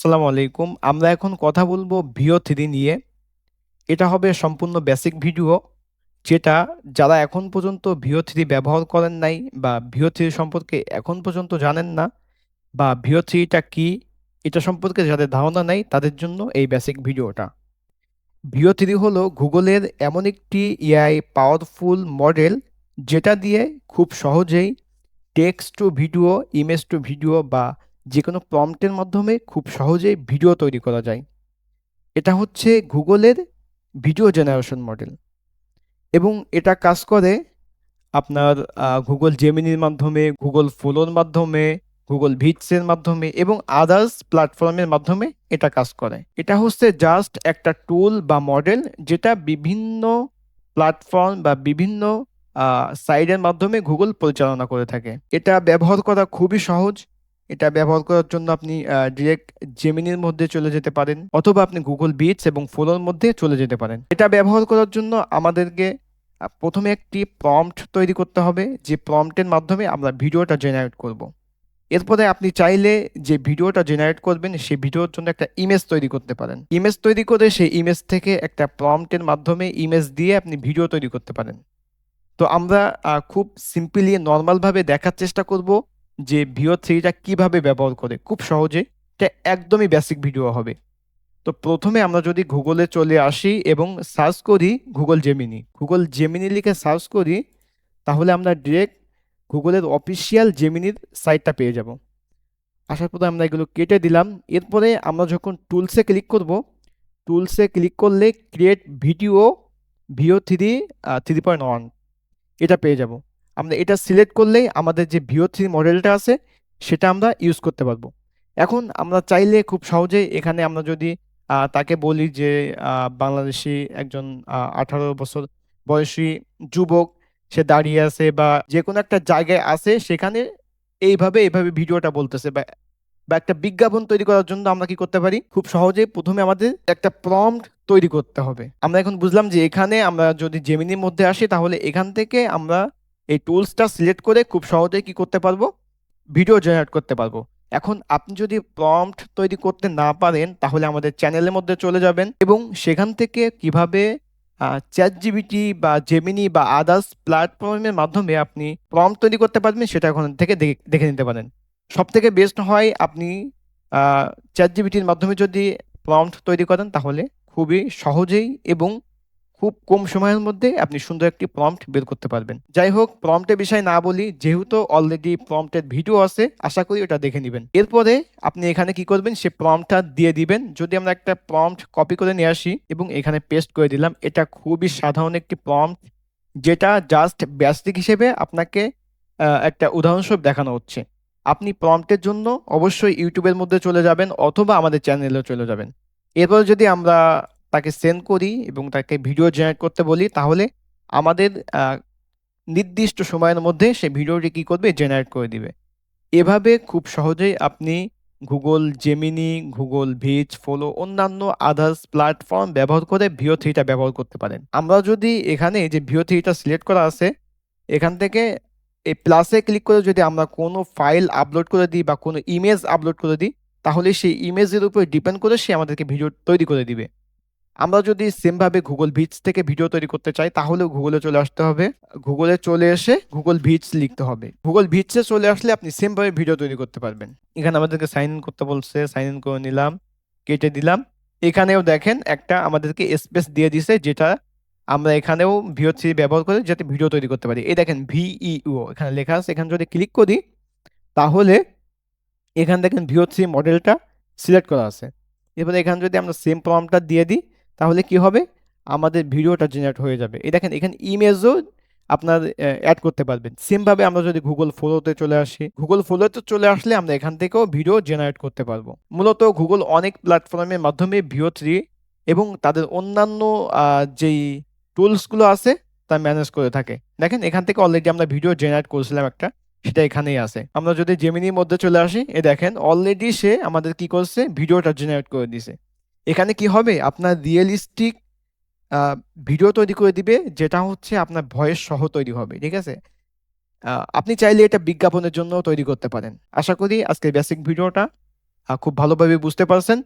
আসসালামু আলাইকুম। আমরা এখন কথা বলব ভিও থ্রি নিয়ে। এটা হবে সম্পূর্ণ বেসিক ভিডিও যেটা যারা এখন পর্যন্ত ভিও থ্রি ব্যবহার করেন নাই বা ভিও থ্রি সম্পর্কে এখন পর্যন্ত জানেন না বা ভিও 3 টা কি এটা সম্পর্কে যাদের ধারণা নাই তাদের জন্য এই বেসিক ভিডিওটা। ভিও থ্রি হলো গুগলের এমন একটি এআই পাওয়ারফুল মডেল যেটা দিয়ে খুব সহজেই text to video, image to video বা যেকোনো প্রম্পটের মাধ্যমে খুব সহজেই ভিডিও তৈরি করা যায়। এটা হচ্ছে গুগলের ভিডিও জেনারেশন মডেল এবং এটা কাজ করে আপনার গুগল জেমিনির মাধ্যমে, গুগল ফোলোর মাধ্যমে, গুগল ভিটসের মাধ্যমে এবং আদার্স প্ল্যাটফর্মের মাধ্যমে এটা কাজ করে। এটা হচ্ছে জাস্ট একটা টুল বা মডেল যেটা বিভিন্ন প্ল্যাটফর্ম বা বিভিন্ন সাইডের মাধ্যমে গুগল পরিচালনা করে থাকে। এটা ব্যবহার করা খুবই সহজ। এটা ব্যবহার করার জন্য আপনি ডিরেক্ট জেমিনির মধ্যে চলে যেতে পারেন অথবা আপনি গুগল বিটস এবং ফ্লোর মধ্যে চলে যেতে পারেন। এটা ব্যবহার করার জন্য আমাদেরকে প্রথমে একটি প্রম্পট তৈরি করতে হবে, যে প্রম্পটের মাধ্যমে আমরা ভিডিওটা জেনারেট করব। এরপরে আপনি চাইলে যে ভিডিওটা জেনারেট করবেন, সেই ভিডিওর জন্য একটা ইমেজ তৈরি করতে পারেন। ইমেজ তৈরি করে সেই ইমেজ থেকে একটা প্রম্পটের মাধ্যমে ইমেজ দিয়ে আপনি ভিডিও তৈরি করতে পারেন। তো আমরা খুব সিম্পলি নর্মালভাবে দেখার চেষ্টা করব যে ভিও থ্রিটা কীভাবে ব্যবহার করে খুব সহজে। এটা একদমই বেসিক ভিডিও হবে। তো প্রথমে আমরা যদি গুগলে চলে আসি এবং সার্চ করি গুগল জেমিনি। গুগল জেমিনি লিখে সার্চ করি তাহলে আমরা ডিরেক্ট গুগলের অফিসিয়াল জেমিনির সাইটটা পেয়ে যাব। আসার পরে আমরা এগুলো কেটে দিলাম। এরপরে আমরা যখন টুলসে ক্লিক করব, টুলসে ক্লিক করলে create video Veo three three point one এটা পেয়ে যাব। আমরা এটা সিলেক্ট করলেই আমাদের যে ভিও থ্রি মডেলটা আছে সেটা আমরা ইউজ করতে পারব এখন আমরা চাইলে খুব সহজেই এখানে আমরা যদি তাকে বলি যে বাংলাদেশি একজন আঠারো বছর বয়সী যুবক সে দাঁড়িয়ে আছে বা যে কোনো একটা জায়গায় আছে সেখানে এইভাবে, এইভাবে ভিডিওটা বলতেছে বা বা একটা বিজ্ঞাপন তৈরি করার জন্য আমরা কি করতে পারি? খুব সহজে প্রথমে আমাদের একটা প্রম্পট তৈরি করতে হবে। আমরা এখন বুঝলাম যে এখানে আমরা যদি জেমিনির মধ্যে আসি তাহলে এখান থেকে আমরা এই টুলসটা সিলেক্ট করে খুব সহজেই কি করতে পারব? ভিডিও জেনারেট করতে পারব। এখন আপনি যদি প্রম্পট তৈরি করতে না পারেন, তাহলে আমাদের চ্যানেলের মধ্যে চলে যাবেন এবং সেখান থেকে কীভাবে চ্যাট জিবিটি বা জেমিনি বা আদার্স প্ল্যাটফর্মের মাধ্যমে আপনি প্রম্পট তৈরি করতে পারবেন, সেটা ওখান থেকে দেখে নিতে পারেন। সব থেকে বেস্ট হয় আপনি চ্যাট জিবিটির মাধ্যমে যদি প্রম্পট তৈরি করেন, তাহলে খুবই সহজেই এবং খুব কম সময়ের মধ্যে আপনি সুন্দর একটি প্রম্পট বের করতে পারবেন। যাই হোক প্রম্পটের বিষয়ে না বলি, যেহেতু অলরেডি প্রম্পটের ভিডিও আছে, আশা করি ওটা দেখে নেবেন এরপরে আপনি এখানে কি করবেন সে প্রম্পটটা দিয়ে দিবেন। যদি আমরা একটা প্রম্পট কপি করে নিয়ে আসি এবং এখানে পেস্ট করে দিলাম। এটা খুবই সাধারণ একটি প্রম্পট যেটা জাস্ট বেসিক হিসেবে আপনাকে একটা উদাহরণস্বরূপ দেখানো হচ্ছে। আপনি প্রম্পটের জন্য অবশ্যই ইউটিউবের মধ্যে চলে যাবেন অথবা আমাদের চ্যানেলেও চলে যাবেন। এরপর যদি আমরা তাকে সেন্ড করি এবং তাকে ভিডিও জেনারেট করতে বলি তাহলে আমাদের নির্দিষ্ট সময়ের মধ্যে সে ভিডিওটি কী করবে জেনারেট করে দিবে। এভাবে খুব সহজেই আপনি Google Gemini, Google Vids, Flow অন্যান্য আদার্স প্ল্যাটফর্ম ব্যবহার করে ভিও 3 টা ব্যবহার করতে পারেন। আমরা যদি এখানে যে ভিও 3 টা সিলেক্ট করা আছে এখান থেকে এই প্লাসে ক্লিক করে যদি আমরা কোনো ফাইল আপলোড করে দিই বা কোনো ইমেজ আপলোড করে দিই তাহলে সেই ইমেজের উপর ডিপেন্ড করে সে আমাদেরকে ভিডিও তৈরি করে দিবে। আমরা যদি সেম ভাবে গুগল ভিটস থেকে ভিডিও তৈরি করতে চাই তাহলেও গুগলে চলে আসতে হবে। গুগলে চলে এসে গুগল ভিটস লিখতে হবে। গুগল ভিটসে চলে আসলে আপনি সেম ভাবে ভিডিও তৈরি করতে পারবেন। এখানে আমাদেরকে সাইন ইন করতে বলছে, সাইন ইন করে নিলাম, কেটে দিলাম। এখানেও দেখেন একটা আমাদেরকে স্পেস দিয়ে দিছে যেটা আমরা এখানেও ভিও থ্রি ব্যবহার করে যাতে ভিডিও তৈরি করতে পারি। এই দেখেন ভিইও এখানে লেখা আছে এখানে যদি ক্লিক করি তাহলে এখানে দেখেন ভিও থ্রি মডেলটা সিলেক্ট করা আছে। এরপরে এখানে যদি আমরা সেম প্রমটা দিয়ে দিই তাহলে কি হবে? আমাদের ভিডিওটা জেনারেট হয়ে যাবে। এই দেখেন এখানে ইমেজও আপনার অ্যাড করতে পারবেন। সেম ভাবে আমরা যদি গুগল ফ্লোতে চলে আসি, গুগল ফ্লোতে চলে আসলে আমরা এখান থেকেও ভিডিও জেনারেট করতে পারব। মূলত গুগল অনেক প্ল্যাটফর্মের মাধ্যমে ভিও থ্রি এবং তাদের অন্যান্য যেই টুলসগুলো আছে তা ম্যানেজ করে থাকে। দেখেন এখান থেকে অলরেডি আমরা ভিডিও জেনারেট করেছিলাম একটা সেটা এখানেই আছে। আমরা যদি জেমিনির মধ্যে চলে আসি এ দেখেন অলরেডি সে আমাদের কি করছে ভিডিওটা জেনারেট করে দিছে। এখানে কি হবে আপনার রিয়েলিস্টিক ভিডিও তৈরি করে দিবে, যেটা হচ্ছে আপনার ভয়েস সহ তৈরি হবে। ঠিক আছে? আপনি চাইলে এটা বিজ্ঞাপনের জন্য তৈরি করতে পারেন। আশা করি আজকের বেসিক ভিডিওটা খুব ভালোভাবে বুঝতে পারছেন।